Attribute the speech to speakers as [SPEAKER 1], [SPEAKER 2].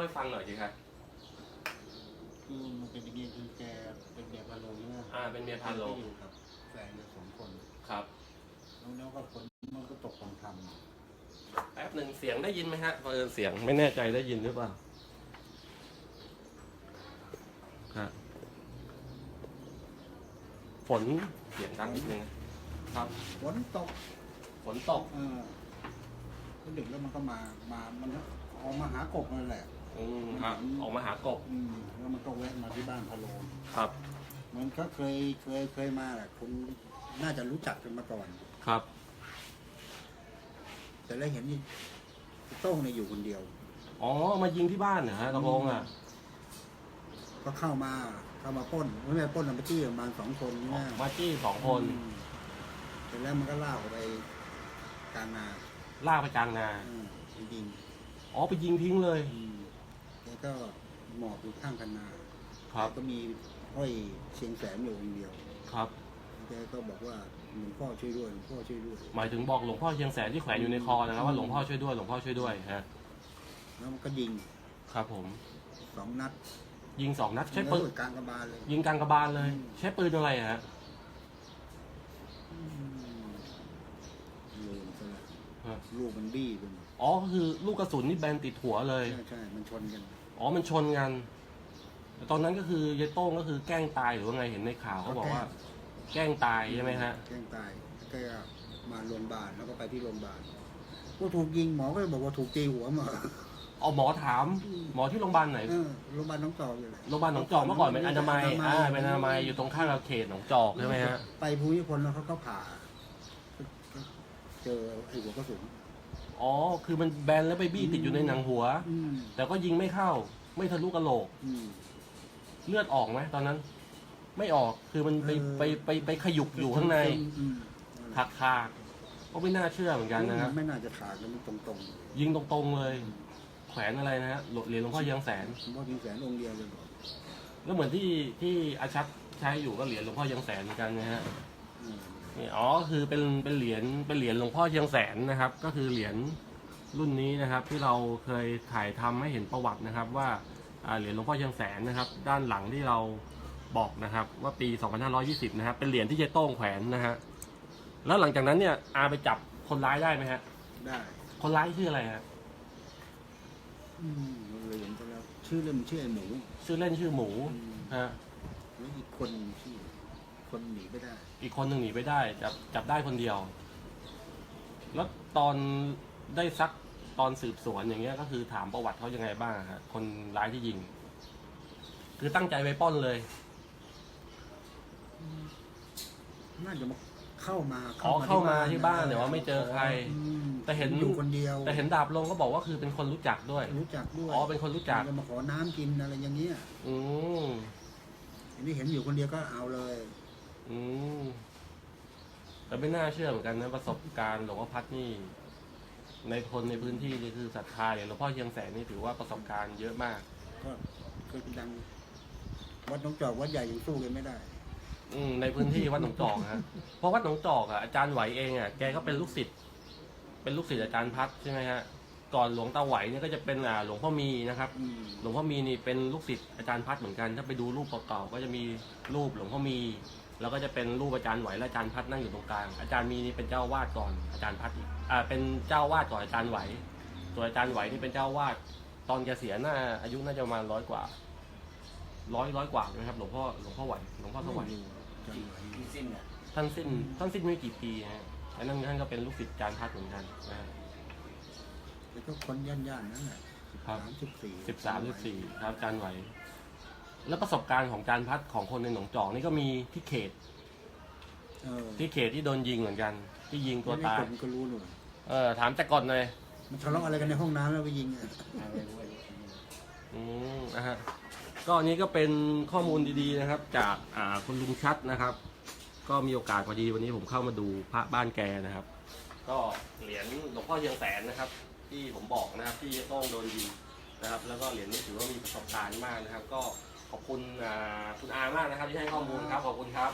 [SPEAKER 1] ให้ฟังหน่อยสิครับ
[SPEAKER 2] คือมันเป็นอย่างนี้คือแกเป็นเมียพาโลงนะ
[SPEAKER 1] อ่า เป็นเมียพาโลง
[SPEAKER 2] ที่อยู่กับแฟนเลยสองคน
[SPEAKER 1] ครับ
[SPEAKER 2] แล้วแล้วก็คนมันก็ตกของท
[SPEAKER 1] แป๊บหนึ่งเสียงได้ยินไหมฮะเออเสียงไม่แน่ใจได้ยินหรือเปล่าครับฝนเสียงดังนิดนึงครับำ
[SPEAKER 2] ฝนตก
[SPEAKER 1] ฝนตก
[SPEAKER 2] เออก็ดึกแล้วมันก็มามามันก็ออกมาหากบนั่นแหละ
[SPEAKER 1] อืมครับออกมาหากบ
[SPEAKER 2] อืมแล้วมันก็แวะมาที่บ้านพาโลง
[SPEAKER 1] ครับ
[SPEAKER 2] มันก็เคยเคยเคยมาแหละคุณน่าจะรู้จักกันมาก่อน
[SPEAKER 1] ครับ
[SPEAKER 2] แต่แล้วเห็นนี่โต้งเนี่ยอยู่คนเดียว
[SPEAKER 1] อ๋อ มายิงที่บ้านเหรอฮะกระโปรงอะ
[SPEAKER 2] ก็เข้ามาเข้ามาปล้นไม่ใช่ปล้นมาจี้ประมาณสองคนนี่นะ
[SPEAKER 1] มาจี้สองคน
[SPEAKER 2] อืมเสร็จแล้วมันก็ลากออกไปกลางนา
[SPEAKER 1] ลากไปกลางนา
[SPEAKER 2] อืมไปยิง
[SPEAKER 1] อ๋อ ไปยิงทิ้งเลย
[SPEAKER 2] อืม แกก็หมอบอยู่ข้างกันนา
[SPEAKER 1] ครับ
[SPEAKER 2] ก็มีห้อยเชียงแสนอยู่องค์เดียว
[SPEAKER 1] ครับ
[SPEAKER 2] แกก็บอกว่าหลวงพ่อช่วยด้วยหลวงพ่อช่วยด้วย
[SPEAKER 1] หมายถึงบอกหลวงพ่อเชียงแสนที่แขวนอยู่ในคอนะครับว่าหลวงพ่อช่วยด้วยหลวงพ่อช่วยด้วยฮะ
[SPEAKER 2] แล้วมันก็ยิง
[SPEAKER 1] ครับ ผม
[SPEAKER 2] สองนัด
[SPEAKER 1] ยิงสองนัดใช้ปืน
[SPEAKER 2] แล้วกลางกระบาลเลย
[SPEAKER 1] ยิงกลางกระบาลเลย ใช้ปืนอะไรฮะ
[SPEAKER 2] อืมลืมซะแล้ว
[SPEAKER 1] ฮะ
[SPEAKER 2] ลูกมันบี้ไปหมด
[SPEAKER 1] อ๋อก็คือลูกกระสุนนี่แบนติดหัวเลย
[SPEAKER 2] ใช่ใช่มันชนกัน
[SPEAKER 1] อ๋อมันชนกันแต่ตอนนั้นก็คือยายโต้งก็คือแกล้งตายหรือว่าไงเห็นในข่าวเขาบอกว่า แกล้งตายใช่ไหมฮะ
[SPEAKER 2] แกล้งตายแกก็มาโรงพยาบาลแล้วก็ไปที่โรงพยาบาลก็ถูกยิงหมอก็เลยบอกว่าถูกตีหัวมา
[SPEAKER 1] เอาหมอถาม หมอที่โรงพยาบาลไหน
[SPEAKER 2] เออโรงพยาบาลน้องจอกอยู่แหละ
[SPEAKER 1] โรงพยาบาลหนองจอกเมื่อก่อนเป็นอนามัยอ่าเป็นอนามัยอยู่ตรงข้างกับเขตหนองจอกใช่ไหมฮะ
[SPEAKER 2] ไปภูมิพลแล้วเขาก็ผ่า เจอไอ้หัวกระสุน
[SPEAKER 1] อ๋อ คือมันแบนแล้วไปบี้ติดอยู่ในหนังหัว
[SPEAKER 2] อืม
[SPEAKER 1] แต่ก็ยิงไม่เข้า ไม่ทะลุกระโหลก
[SPEAKER 2] อืม
[SPEAKER 1] เลือดออกไหมตอนนั้น ไม่ออก คือมันไป
[SPEAKER 2] เออ
[SPEAKER 1] ไปไปไปขยุกอยู่ข้างใน
[SPEAKER 2] อืม
[SPEAKER 1] หักคาก็ไม่น่าเชื่อเหมือนกันนะครับ
[SPEAKER 2] ไม่น่าจะขาดแล้วมันตรง
[SPEAKER 1] ยิงตรงๆเลย แขวนอะไรนะฮะเหรียญหลวงพ่อเยียงแสน
[SPEAKER 2] ๆผมว่ายิงแสนองค์เดียวเลยบอก
[SPEAKER 1] แล้วเหมือนที่ที่อาชัดใช้อยู่ก็เหรียญหลวงพ่อเยียงแสนเหมือนกันนะฮะ
[SPEAKER 2] อืม
[SPEAKER 1] นี่อ๋อคือเป็นเป็นเหรียญเป็นเหรียญหลวงพ่อเชียงแสนนะครับ ก็คือเหรียญรุ่นนี้นะครับ ที่เราเคยถ่ายทำให้เห็นประวัตินะครับว่าอ่าเหรียญหลวงพ่อเชียงแสนนะครับ ด้านหลังที่เราบอกนะครับ ว่าปี 2520 นะครับเป็นเหรียญที่เจ๊โต้งแขวนนะฮะแล้วหลังจากนั้นเนี่ยอาไปจับคนร้ายได้ไหมฮะ
[SPEAKER 2] ได้
[SPEAKER 1] คนร้ายชื่ออะไรฮะ
[SPEAKER 2] อืมเลยเห็นไปแล้วชื่อเล่นชื่อไอ้หมู
[SPEAKER 1] ชื่อเล่นชื่อหมู
[SPEAKER 2] อืม
[SPEAKER 1] ฮะ
[SPEAKER 2] แล้วอีกคนชื่อ คนหนีไม่ได้
[SPEAKER 1] อีกคนหนึ่งหนีไปได้จับจับได้คนเดียว แล้วตอนได้ซักตอนสืบสวนอย่างเงี้ย ก็คือถามประวัติเขายังไงบ้างฮะคนร้ายที่ยิง คือตั้งใจไปปล้นเลย
[SPEAKER 2] น่าจะมาเข้ามา
[SPEAKER 1] อ๋อเข้ามาที่บ้านแต่ว่าไม่เจอใคร
[SPEAKER 2] ม
[SPEAKER 1] แต่เห็น
[SPEAKER 2] อยู่คนเดียว
[SPEAKER 1] แต่เห็นดาบลงก็บอกว่าคือเป็นคนรู้จักด้วย
[SPEAKER 2] รู้จักด้วย
[SPEAKER 1] อ๋อเป็นคนรู้จัก
[SPEAKER 2] จะมาขอน้ำกินอะไรอย่างเงี้ย
[SPEAKER 1] อืม
[SPEAKER 2] อันนี้เห็นอยู่คนเดียวก็เอาเลย
[SPEAKER 1] อืมแต่ไม่น่าเชื่อเหมือนกันนะประสบการณ์หลวงพ่อพัดนี่ ในคนในพื้นที่นี่คือศรัทธาเนี่ยหลวงพ่อเชียงแสนนี่ถือว่าประสบการณ์เยอะมาก
[SPEAKER 2] ก็เคยเป็นดัง วัดหน้องจอกวัดใหญ่ยังสู้กันไม่ได้
[SPEAKER 1] อืมในพื้นที่วัดหนองจอกฮะเพราะวัดหนองจอกอะอาจารย์ไหวเองอะแกก็เป็นลูกศิษย์เป็นลูกศิษย์อาจารย์พัดใช่ไหมฮะก่อนหลวงตาไหวเนี่ยก็จะเป็นอ่าหลวงพ่อมีนะครับ
[SPEAKER 2] อืม
[SPEAKER 1] หลวงพ่อมีนี่เป็นลูกศิษย์อาจารย์พัดเหมือนกัน ถ้าไปดูรูปเก่าๆก็จะมีรูปหลวงพ่อมี แล้วก็จะเป็นรูปอาจารย์ไหวและอาจารย์พัดนั่งอยู่ตรงกลาง อาจารย์มีนี่เป็นเจ้าวาดก่อนอาจารย์พัดอีกอ่าเป็นเจ้าวาดก่อนอาจารย์ไหวส่วนอาจารย์ไหวนี่เป็นเจ้าวาดตอนแกเสียหน้าอายุน่าจะประมาณร้อยกว่าร้อยร้อยกว่าใช่ไหมครับหลวงพ่อหลวงพ่อไหวหลวงพ่อสวัย
[SPEAKER 2] จังหวะนี้
[SPEAKER 3] ที่สิ้นอะ
[SPEAKER 1] ท่านสิ้นท่านสิ้นไม่กี่ปีฮะอันนั้นท่านก็เป็นลูกศิษย์อาจารย์พัดเหมือนกันนะฮะ
[SPEAKER 2] แล้วก็คนย่านๆนั่นแหละ
[SPEAKER 1] ครับ
[SPEAKER 2] สามสิบสี่
[SPEAKER 1] สิบสามสิบสี่ครับอาจารย์ไหว แล้วประสบการณ์ของอาจารย์พัดของคนในหนองจอกนี่ก็มีที่เขต
[SPEAKER 2] เออ
[SPEAKER 1] ที่เขตที่โดนยิงเหมือนกัน ที่ยิงตัวตาย
[SPEAKER 2] ไม่ได้กดมันก็รู้หน่อย
[SPEAKER 1] เออถามแต่ก่อนเลย
[SPEAKER 2] มันทะเลาะอะไรกันในห้องน้ำแล้วไปยิงอะ
[SPEAKER 1] อืมนะฮะก็อันนี้ก็เป็นข้อมูลดีๆนะครับ จากอ่าคุณลุงชัดนะครับ ก็มีโอกาสพอดีวันนี้ผมเข้ามาดูพระบ้านแกนะครับ ก็เหรียญหลวงพ่อเชียงแสนนะครับ ที่ผมบอกนะครับที่โต้องโดนยิงนะครับ แล้วก็เหรียญนี้ถือว่ามีประสบการณ์มากนะครับ ก็ ขอบคุณอ่าคุณอามากนะครับที่ให้ข้อมูลครับขอบคุณครับ